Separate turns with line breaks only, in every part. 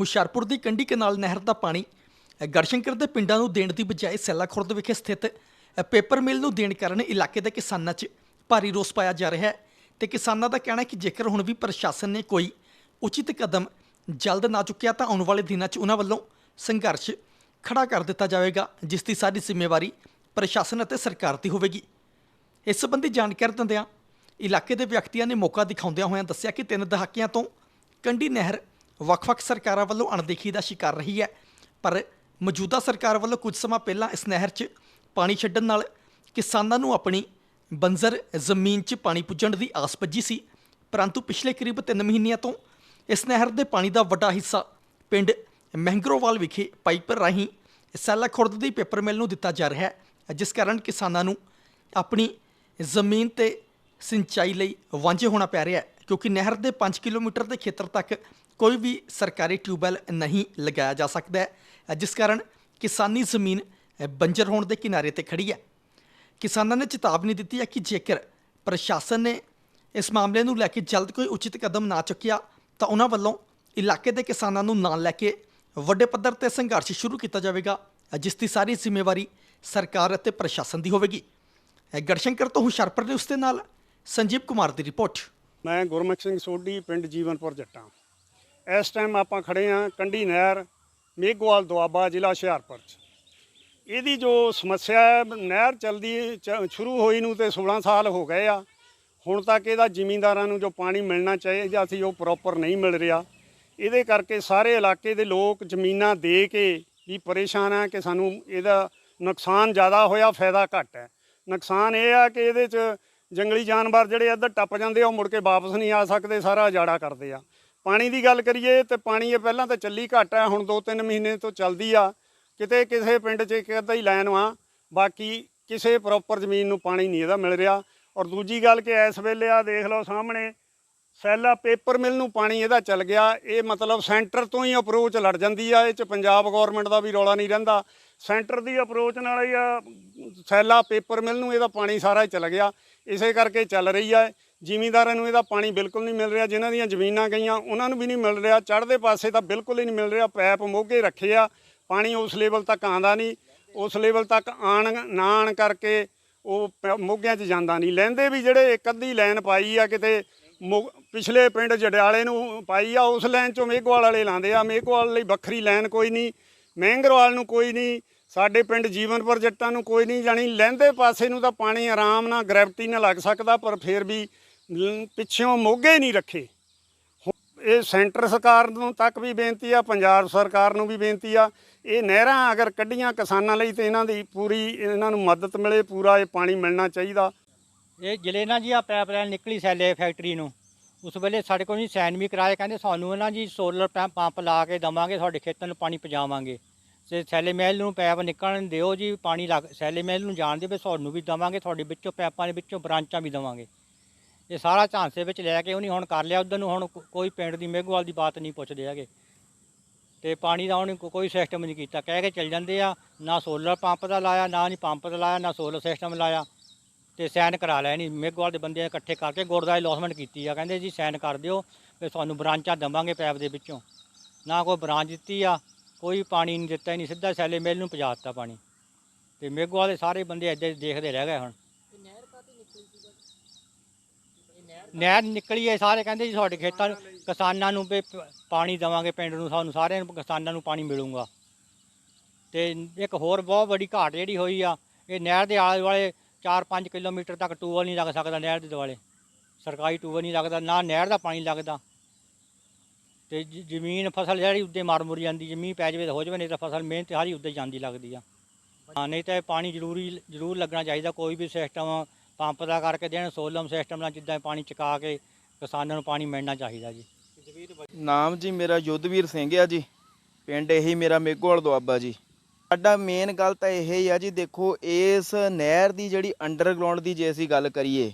ਹੁਸ਼ਿਆਰਪੁਰ ਦੀ ਕੰਢੀ ਕਨਾਲ ਨਹਿਰ ਦਾ ਪਾਣੀ ਗੜਸ਼ੰਕਰ ਦੇ ਪਿੰਡਾਂ ਨੂੰ ਦੇਣ ਦੀ ਬਜਾਏ ਸੈਲਾ ਖੁਰਦ ਵਿਖੇ ਸਥਿਤ ਪੇਪਰ ਮਿਲ ਨੂੰ ਦੇਣ ਕਾਰਨ ਇਲਾਕੇ ਦੇ ਕਿਸਾਨਾਂ 'ਚ ਭਾਰੀ ਰੋਸ ਪਾਇਆ ਜਾ ਰਿਹਾ ਹੈ ਤੇ ਕਿਸਾਨਾਂ ਦਾ ਕਹਿਣਾ ਹੈ ਕਿ ਜੇਕਰ ਹੁਣ ਵੀ ਪ੍ਰਸ਼ਾਸਨ ਨੇ ਕੋਈ ਉਚਿਤ ਕਦਮ ਜਲਦ ਨਾ ਚੁੱਕਿਆ ਤਾਂ ਆਉਣ ਵਾਲੇ ਦਿਨਾਂ 'ਚ ਉਹਨਾਂ ਵੱਲੋਂ ਸੰਘਰਸ਼ ਖੜਾ ਕਰ ਦਿੱਤਾ ਜਾਵੇਗਾ, ਜਿਸ ਦੀ ਸਾਰੀ ਜ਼ਿੰਮੇਵਾਰੀ ਪ੍ਰਸ਼ਾਸਨ ਅਤੇ ਸਰਕਾਰ ਦੀ ਹੋਵੇਗੀ। ਇਸ ਸੰਬੰਧੀ ਜਾਣਕਾਰੀ ਦਿੰਦਿਆਂ ਇਲਾਕੇ ਦੇ ਵਿਅਕਤੀਆਂ ਨੇ ਮੌਕਾ ਦਿਖਾਉਂਦਿਆਂ ਹੋਇਆਂ ਦੱਸਿਆ ਕਿ ਤਿੰਨ ਦਹਾਕਿਆਂ ਤੋਂ ਕੰਢੀ ਨਹਿਰ ਵੱਖ-ਵੱਖ ਸਰਕਾਰਾਂ ਵੱਲੋਂ ਅਣਦੇਖੀ ਦਾ ਸ਼ਿਕਾਰ ਰਹੀ ਹੈ। ਪਰ ਮੌਜੂਦਾ ਸਰਕਾਰ ਵੱਲੋਂ ਕੁਝ ਸਮਾਂ ਪਹਿਲਾਂ ਇਸ ਨਹਿਰ 'ਚ ਪਾਣੀ ਛੱਡਣ ਨਾਲ ਕਿਸਾਨਾਂ ਨੂੰ ਆਪਣੀ ਬੰਜ਼ਰ ਜ਼ਮੀਨ 'ਚ ਪਾਣੀ ਪੁੱਜਣ ਦੀ ਆਸ ਪੱਜੀ ਸੀ। ਪਰੰਤੂ ਪਿਛਲੇ ਕਰੀਬ 3 ਮਹੀਨਿਆਂ ਤੋਂ ਇਸ ਨਹਿਰ ਦੇ ਪਾਣੀ ਦਾ ਵੱਡਾ ਹਿੱਸਾ ਪਿੰਡ ਮਹਿੰਗਰੋਵਾਲ ਵਿਖੇ ਪਾਈਪ ਰਾਹੀਂ ਸੈਲਾ ਖੁਰਦ ਦੀ ਪੇਪਰ ਮਿਲ ਨੂੰ ਦਿੱਤਾ ਜਾ ਰਿਹਾ ਹੈ, ਜਿਸ ਕਾਰਨ ਕਿਸਾਨਾਂ ਨੂੰ ਆਪਣੀ ਜ਼ਮੀਨ ਤੇ ਸਿੰਚਾਈ ਲਈ ਵਾਂਝੇ ਹੋਣਾ ਪੈ ਰਿਹਾ ਹੈ, ਕਿਉਂਕਿ ਨਹਿਰ ਦੇ 5 ਕਿਲੋਮੀਟਰ ਦੇ ਖੇਤਰ ਤੱਕ ਕੋਈ ਵੀ ਸਰਕਾਰੀ ਟਿਊਬਵੈੱਲ ਨਹੀਂ ਲਗਾਇਆ ਜਾ ਸਕਦਾ ਹੈ। ਜਿਸ ਕਾਰਨ ਕਿਸਾਨੀ ਜ਼ਮੀਨ ਬੰਜਰ ਹੋਣ ਦੇ ਕਿਨਾਰੇ ਤੇ ਖੜੀ ਹੈ। ਕਿਸਾਨਾਂ ਨੇ ਚੇਤਾਵਨੀ ਦਿੱਤੀ ਹੈ ਕਿ ਜੇਕਰ ਪ੍ਰਸ਼ਾਸਨ ਨੇ ਇਸ ਮਾਮਲੇ ਨੂੰ ਲੈ ਕੇ ਜਲਦ ਕੋਈ ਉਚਿਤ ਕਦਮ ਨਾ ਚੁੱਕਿਆ, ਤਾਂ ਉਹਨਾਂ ਵੱਲੋਂ ਇਲਾਕੇ ਦੇ ਕਿਸਾਨਾਂ ਨੂੰ ਨਾਲ ਲੈ ਕੇ ਵੱਡੇ ਪੱਧਰ ਤੇ ਸੰਘਰਸ਼ ਸ਼ੁਰੂ ਕੀਤਾ ਜਾਵੇਗਾ, ਜਿਸ ਦੀ ਸਾਰੀ ਜ਼ਿੰਮੇਵਾਰੀ ਸਰਕਾਰ ਅਤੇ ਪ੍ਰਸ਼ਾਸਨ ਦੀ ਹੋਵੇਗੀ। ਗੜਸ਼ੰਕਰ ਤੋਂ ਹੁਸ਼ਿਆਰਪੁਰ ਨੇ ਉਸ ਦੇ ਨਾਲ ਸੰਜੀਵ ਕੁਮਾਰ ਦੀ ਰਿਪੋਰਟ।
ਮੈਂ ਗੁਰਮੁਖ ਸਿੰਘ ਸੋਢੀ, ਪਿੰਡ ਜੀਵਨਪੁਰ, ਜੱਟਾਂ। ਇਸ ਟਾਈਮ ਆਪਾਂ ਖੜੇ ਆਂ ਕੰਢੀ ਨਹਿਰ ਮੇਘਵਾਲ ਦੁਆਬਾ ਜ਼ਿਲ੍ਹਾ ਹੁਸ਼ਿਆਰਪੁਰ ਚ। ਇਹਦੀ ਜੋ ਸਮੱਸਿਆ ਹੈ, ਨਹਿਰ ਚਲਦੀ ਚ- ਸ਼ੁਰੂ ਹੋਈ ਨੂੰ ਤੇ 16 ਸਾਲ ਹੋ ਗਏ ਆ। ਹੁਣ ਤੱਕ ਇਹਦਾ ਜ਼ਿਮੀਂਦਾਰਾਂ ਨੂੰ ਜੋ ਪਾਣੀ ਮਿਲਣਾ ਚਾਹੀਦਾ ਸੀ, ਉਹ ਪ੍ਰੋਪਰ ਨਹੀਂ ਮਿਲ ਰਿਹਾ। ਇਹਦੇ ਕਰਕੇ ਸਾਰੇ ਇਲਾਕੇ ਦੇ ਲੋਕ ਜ਼ਮੀਨਾਂ ਦੇ ਕੇ ਵੀ ਪਰੇਸ਼ਾਨ ਆ ਕਿ ਸਾਨੂੰ ਇਹਦਾ ਨੁਕਸਾਨ ਜ਼ਿਆਦਾ ਹੋਇਆ, ਫਾਇਦਾ ਘੱਟ ਹੈ। ਨੁਕਸਾਨ ਇਹ ਆ ਕਿ ਇਹਦੇ 'ਚ ਜੰਗਲੀ ਜਾਨਵਰ ਜਿਹੜੇ ਇੱਧਰ ਟੱਪ ਜਾਂਦੇ ਆ, ਉਹ ਮੁੜ ਕੇ ਵਾਪਸ ਨਹੀਂ ਆ ਸਕਦੇ, ਸਾਰਾ ਉਜਾੜਾ ਕਰਦੇ ਆ। ਪਾਣੀ ਦੀ ਗੱਲ ਕਰੀਏ ਤੇ ਪਾਣੀ ਇਹ ਪਹਿਲਾਂ ਤਾਂ ਚੱਲੀ ਘੱਟ ਹੈ ਹੁਣ 2-3 ਮਹੀਨੇ ਤੋਂ ਚੱਲਦੀ ਆ। ਕਿਤੇ ਕਿਸੇ ਪਿੰਡ 'ਚ ਇੱਕ ਅੱਧਾ ਹੀ ਲਾਈਨ ਵਾ, ਬਾਕੀ ਕਿਸੇ ਪ੍ਰੋਪਰ ਜ਼ਮੀਨ ਨੂੰ ਪਾਣੀ ਨਹੀਂ ਇਹਦਾ ਮਿਲ ਰਿਹਾ। ਔਰ ਦੂਜੀ ਗੱਲ ਕਿ ਇਸ ਵੇਲੇ ਆ ਦੇਖ ਲਓ ਸਾਹਮਣੇ, ਸੈਲਾ ਪੇਪਰ ਮਿਲ ਨੂੰ ਪਾਣੀ ਇਹਦਾ ਚੱਲ ਗਿਆ। ਇਹ ਮਤਲਬ ਸੈਂਟਰ ਤੋਂ ਹੀ ਅਪਰੋਚ ਲੜ ਜਾਂਦੀ ਆ, ਇਹ ਚ ਪੰਜਾਬ ਗਵਰਨਮੈਂਟ ਦਾ ਵੀ ਰੌਲਾ ਨਹੀਂ ਰਹਿੰਦਾ। ਸੈਂਟਰ ਦੀ ਅਪਰੋਚ ਨਾਲ ਹੀ ਆ, ਸੈਲਾ ਪੇਪਰ ਮਿਲ ਨੂੰ ਇਹਦਾ ਪਾਣੀ ਸਾਰਾ ਹੀ ਚਲ ਗਿਆ। ਇਸੇ ਕਰਕੇ ਚੱਲ ਰਹੀ ਆ। ਜ਼ਿਮੀਂਦਾਰਾਂ ਨੂੰ ਇਹਦਾ ਪਾਣੀ ਬਿਲਕੁਲ ਨਹੀਂ ਮਿਲ ਰਿਹਾ, ਜਿਨ੍ਹਾਂ ਦੀਆਂ ਜ਼ਮੀਨਾਂ ਗਈਆਂ, ਉਹਨਾਂ ਨੂੰ ਵੀ ਨਹੀਂ ਮਿਲ ਰਿਹਾ, ਚੜ੍ਹਦੇ ਪਾਸੇ ਤਾਂ ਬਿਲਕੁਲ ਹੀ ਨਹੀਂ ਮਿਲ ਰਿਹਾ, ਪੈਪ ਮੋਗੇ ਰੱਖੇ ਆ, ਪਾਣੀ ਉਸ ਲੈਵਲ ਤੱਕ ਆਂਦਾ ਨਹੀਂ, ਉਸ ਲੈਵਲ ਤੱਕ ਆਣ, ਨਾ ਆਣ ਕਰਕੇ ਉਹ ਪ- ਮੋਗਿਆਂ 'ਚ ਜਾਂਦਾ ਨਹੀਂ। ਲੈਂਦੇ ਵੀ ਜਿਹੜੇ ਇੱਕ ਅੱਧੀ ਲਾਈਨ ਪਾਈ ਆ ਕਿਤੇ, ਮੋ- ਪਿਛਲੇ ਪਿੰਡ ਜੜਿਆਲੇ ਨੂੰ ਪਾਈ ਆ, ਉਸ ਲਾਈਨ 'ਚੋਂ ਮੇਘਵਾਲ ਵਾਲੇ ਲਾਉਂਦੇ ਆ, ਮੇਘਵਾਲ ਲਈ ਵੱਖਰੀ ਲਾਈਨ ਕੋਈ ਨਹੀਂ, ਮਹਿੰਗਰਵਾਲ ਨੂੰ ਕੋਈ ਨਹੀਂ, ਸਾਡੇ ਪਿੰਡ ਜੀਵਨਪੁਰ ਜੱਟਾਂ ਨੂੰ ਕੋਈ ਨਹੀਂ, ਜਾਣੀ ਲਹਿੰਦੇ ਪਾਸੇ ਨੂੰ ਤਾਂ ਪਾਣੀ ਆਰਾਮ ਨਾਲ, ਗ੍ਰੈਵਿਟੀ ਨਾਲ ਲੱਗ ਸਕਦਾ, ਪਰ ਫਿਰ ਵੀ ਪਿੱਛੋਂ ਮੋਗੇ ਨਹੀਂ ਰੱਖੇ। ਇਹ ਸੈਂਟਰ ਸਰਕਾਰ ਨੂੰ ਤੱਕ ਵੀ ਬੇਨਤੀ ਆ, ਪੰਜਾਬ ਸਰਕਾਰ ਨੂੰ ਵੀ ਬੇਨਤੀ ਆ, ਇਹ ਨਹਿਰਾਂ ਅਗਰ ਕੱਢੀਆਂ ਕਿਸਾਨਾਂ ਲਈ ਤੇ ਇਹਨਾਂ ਦੀ ਪੂਰੀ, ਇਹਨਾਂ ਨੂੰ ਮਦਦ ਮਿਲੇ, ਪੂਰਾ ਇਹ ਪਾਣੀ ਮਿਲਣਾ ਚਾਹੀਦਾ।
ਇਹ ਜ਼ਿਲ੍ਹੇ ਨਾਲ ਜੀ ਆ ਪੈਪ ਲਾਈਨ ਨਿਕਲੀ ਸੈਲੇ ਫੈਕਟਰੀ ਨੂੰ। ਉਸ ਵੇਲੇ ਸਾਡੇ ਕੋਲ ਜੀ ਸਾਈਨ ਵੀ ਕਰਾਏ ਕਹਿੰਦੇ ਸਾਨੂੰ ਨਾ ਜੀ ਸੋਲਰ ਪੰਪ ਪੰਪ ਲਾ ਕੇ ਦਵਾਂਗੇ ਤੁਹਾਡੇ ਖੇਤਾਂ ਨੂੰ ਪਾਣੀ ਪਹੁੰਚਾਵਾਂਗੇ। ਤੇ ਸੈਲੇ ਮਹਿਲ ਨੂੰ ਪੈਪ ਨਿਕਲਣ ਦਿਓ ਜੀ, ਪਾਣੀ ਲੱਗ, ਸੈਲੇ ਮਹਿਲ ਨੂੰ ਜਾਣ ਦੇ ਵੀ ਤੁਹਾਨੂੰ ਵੀ ਦਵਾਂਗੇ, ਤੁਹਾਡੇ ਵਿੱਚੋਂ ਪੈਪਾਂ ਦੇ ਵਿੱਚੋਂ ਬ੍ਰਾਂਚਾਂ ਵੀ ਦਵਾਂਗੇ। ਇਹ ਸਾਰਾ ਝਾਂਸੇ ਵਿੱਚ ਲੈ ਕੇ ਉਹਨੇ ਹੁਣ ਕਰ ਲਿਆ, ਉਧਰ ਨੂੰ ਹੁਣ ਕੋ- ਕੋਈ ਪਿੰਡ ਦੀ ਮੇਘਵਾਲ ਦੀ ਬਾਤ ਨਹੀਂ ਪੁੱਛਦੇ ਹੈਗੇ। ਤੇ ਪਾਣੀ ਦਾ ਉਹਨੇ ਕੋ- ਕੋਈ ਸਿਸਟਮ ਨਹੀਂ ਕੀਤਾ। ਕਹਿ ਕੇ ਚੱਲ ਜਾਂਦੇ ਆ, ਨਾ ਸੋਲਰ ਪੰਪ ਦਾ ਲਾਇਆ, ਨਾ ਨਹੀਂ ਪੰਪ ਦਾ ਲਾਇਆ, ਨਾ ਸੋਲਰ ਸਿਸਟਮ ਲਾਇਆ। ਤੇ ਸਾਈਨ ਕਰਾ ਲਿਆ ਨਹੀਂ ਮੇਘਵਾਲ ਦੇ ਬੰਦੇ ਇਕੱਠੇ ਕਰਕੇ ਗੁਰਦਾ ਅਲੌਸਮੈਂਟ ਕੀਤੀ ਆ। ਕਹਿੰਦੇ ਜੀ ਸਾਈਨ ਕਰ ਦਿਓ ਵੀ ਤੁਹਾਨੂੰ ਬ੍ਰਾਂਚਾਂ ਦੇਵਾਂਗੇ ਪੈਪ ਦੇ ਵਿੱਚੋਂ। ਨਾ ਕੋਈ ਬ੍ਰਾਂਚ ਦਿੱਤੀ ਆ, ਕੋਈ ਪਾਣੀ ਨਹੀਂ ਦਿੱਤਾ ਹੀ ਨਹੀਂ ਸਿੱਧਾ ਸੈਲੇ ਮਿਲ ਨੂੰ ਪਜਾ ਦਿੱਤਾ ਪਾਣੀ। ਤੇ ਮੇਘਵਾਲ ਦੇ ਸਾਰੇ ਬੰਦੇ ਇੱਦਾਂ ਹੀ ਦੇਖਦੇ ਰਹਿ ਗਏ ਹੁਣ। ਨਹਿਰ ਨਿਕਲੀ ਹੈ, ਸਾਰੇ ਕਹਿੰਦੇ ਜੀ ਤੁਹਾਡੇ ਖੇਤਾਂ ਨੂੰ, ਕਿਸਾਨਾਂ ਨੂੰ ਵੀ ਪ- ਪਾਣੀ ਦੇਵਾਂਗੇ ਪਿੰਡ ਨੂੰ, ਸਾਨੂੰ ਸਾਰਿਆਂ ਨੂੰ, ਕਿਸਾਨਾਂ ਨੂੰ ਪਾਣੀ ਮਿਲੂਗਾ। ਤੇ ਇੱਕ ਹੋਰ ਬਹੁਤ ਵੱਡੀ ਘਾਟ ਜਿਹੜੀ ਹੋਈ ਆ, ਇਹ ਨਹਿਰ ਦੇ ਆਲੇ ਦੁਆਲੇ 4-5 ਕਿਲੋਮੀਟਰ ਤੱਕ ਟੂਬਲ ਨਹੀਂ ਲੱਗ ਸਕਦਾ ਨਹਿਰ ਦੇ ਦੁਆਲੇ। ਸਰਕਾਰੀ ਟੂਬਲ ਨਹੀਂ ਲੱਗਦਾ, ਨਾ ਨਹਿਰ ਦਾ ਪਾਣੀ ਲੱਗਦਾ। ਤੇ ਜ- ਜ਼ਮੀਨ, ਫਸਲ ਜਿਹੜੀ ਉੱਤੇ ਮਾਰ ਮੁਰ ਜਾਂਦੀ, ਜ਼ਮੀਨ ਪੈ ਜਾਵੇ ਤਾਂ ਹੋ ਜਾਵੇ, ਨਹੀਂ ਤਾਂ ਫਸਲ ਮਿਹਨਤ ਸਾਰੀ ਉੱਤੇ ਜਾਂਦੀ ਲੱਗਦੀ ਆ। ਹਾਂ, ਨਹੀਂ ਤਾਂ ਇਹ ਪਾਣੀ ਜ਼ਰੂਰੀ, ਜ਼ਰੂਰ ਲੱਗਣਾ ਚਾਹੀਦਾ, ਕੋਈ ਵੀ ਸਿਸਟਮ ਪੰਪ ਦਾ ਕਰਕੇ ਦੇਣ, ਸੋਲਮ ਸਿਸਟਮ ਨਾਲ ਜਿੱਦਾਂ ਪਾਣੀ ਚੁਕਾ ਕੇ ਕਿਸਾਨਾਂ ਨੂੰ ਪਾਣੀ ਮਿਲਣਾ ਚਾਹੀਦਾ ਜੀ।
ਨਾਮ ਜੀ ਮੇਰਾ ਯੁੱਧਵੀਰ ਸਿੰਘ ਆ ਜੀ। ਪਿੰਡ ਇਹੀ ਮੇਰਾ ਮੇਘੋਵਾਲ ਦੁਆਬਾ ਜੀ। ਸਾਡਾ ਮੇਨ ਗੱਲ ਤਾਂ ਇਹ ਹੀ ਆ ਜੀ, ਦੇਖੋ ਇਸ ਨਹਿਰ ਦੀ ਜਿਹੜੀ ਅੰਡਰਗਰਾਉਂਡ ਦੀ ਜੇ ਅਸੀਂ ਗੱਲ ਕਰੀਏ,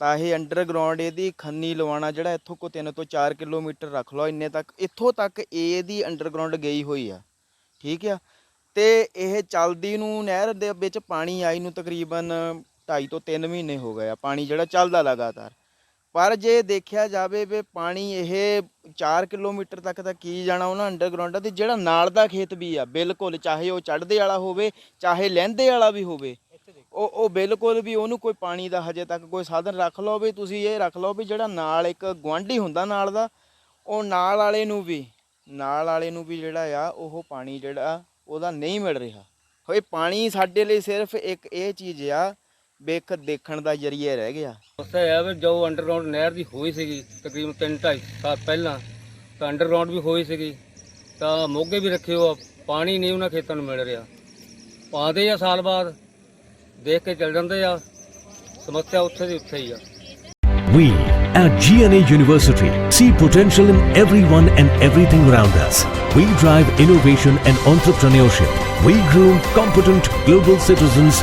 ਤਾਂ ਇਹ ਅੰਡਰਗਰਾਉਂਡ ਇਹਦੀ ਖੰਨੀ ਲਵਾਣਾ ਜਿਹੜਾ ਇੱਥੋਂ ਕੋ 3 ਤੋਂ 4 ਕਿਲੋਮੀਟਰ ਰੱਖ ਲਓ, ਇੰਨੇ ਤੱਕ, ਇੱਥੋਂ ਤੱਕ ਇਹਦੀ ਅੰਡਰਗਰਾਉਂਡ ਗਈ ਹੋਈ ਆ। ਠੀਕ ਆ? ਤੇ ਇਹ ਚੱਲਦੀ ਨੂੰ ਨਹਿਰ ਦੇ ਵਿੱਚ ਪਾਣੀ ਆਈ ਨੂੰ ਤਕਰੀਬਨ 2.5 ਤੋਂ 3 ਮਹੀਨੇ ਹੋ ਗਏ ਆ, ਪਾਣੀ ਜਿਹੜਾ ਚੱਲਦਾ ਲਗਾਤਾਰ। ਪਰ ਜੇ ਦੇਖਿਆ ਜਾਵੇ ਵੀ ਪਾਣੀ ਇਹ 4 ਕਿਲੋਮੀਟਰ ਤੱਕ ਤਾਂ ਕੀ ਜਾਣਾ ਉਹਨਾਂ ਅੰਡਰਗਰਾਉਂਡ ਤੇ ਜਿਹੜਾ ਨਾਲ ਦਾ ਖੇਤ ਵੀ ਆ, ਬਿਲਕੁਲ ਚਾਹੇ ਉਹ ਚੜ੍ਹਦੇ ਵਾਲਾ ਹੋਵੇ, ਚਾਹੇ ਲਹਿੰਦੇ ਵਾਲਾ ਵੀ ਹੋਵੇ, ਉਹ ਉਹ ਬਿਲਕੁਲ ਵੀ ਉਹਨੂੰ ਕੋਈ ਪਾਣੀ ਦਾ ਹਜੇ ਤੱਕ ਕੋਈ ਸਾਧਨ ਰੱਖ ਲਓ ਵੀ ਤੁਸੀਂ ਇਹ ਰੱਖ ਲਓ ਵੀ ਜਿਹੜਾ ਨਾਲ ਇੱਕ ਗੁਆਂਢੀ ਹੁੰਦਾ ਨਾਲ ਦਾ, ਉਹ ਨਾਲ ਵਾਲੇ ਨੂੰ ਵੀ, ਨਾਲ ਵਾਲੇ ਨੂੰ ਵੀ ਜਿਹੜਾ ਆ, ਉਹ ਪਾਣੀ ਜਿਹੜਾ ਉਹਦਾ ਨਹੀਂ ਮਿਲ ਰਿਹਾ। ਹੋਏ ਪਾਣੀ ਸਾਡੇ ਲਈ ਸਿਰਫ ਇੱਕ ਇਹ ਚੀਜ਼ ਆ ਵੇਖ ਦੇਖਣ ਦਾ ਜਰੀਆ ਰਹਿ ਗਿਆ
ਇਹ ਹੈ ਵੀ ਜੋ ਅੰਡਰਗਰਾਉਂਡ ਨਹਿਰ ਦੀ ਹੋਈ ਸੀਗੀ ਤਕਰੀਬਨ 3-2.5 ਸਾਲ ਪਹਿਲਾਂ ਤਾਂ ਅੰਡਰਗਰਾਉਂਡ ਵੀ ਹੋਈ ਸੀਗੀ ਤਾਂ ਮੋਗੇ ਵੀ ਰੱਖੇ ਹੋ ਪਾਣੀ ਨਹੀਂ ਉਹਨਾਂ ਖੇਤਾਂ ਨੂੰ ਮਿਲ ਰਿਹਾ ਪਾਉਂਦੇ ਆ ਸਾਲ ਬਾਅਦ ਦੇਖ ਕੇ ਚੱਲ ਜਾਂਦੇ ਆ ਸਮੱਸਿਆ ਉੱਥੇ ਦੀ ਉੱਥੇ ਹੀ ਆ
We at GNA University see potential in everyone and everything around us. We drive innovation and entrepreneurship. We groom competent global citizens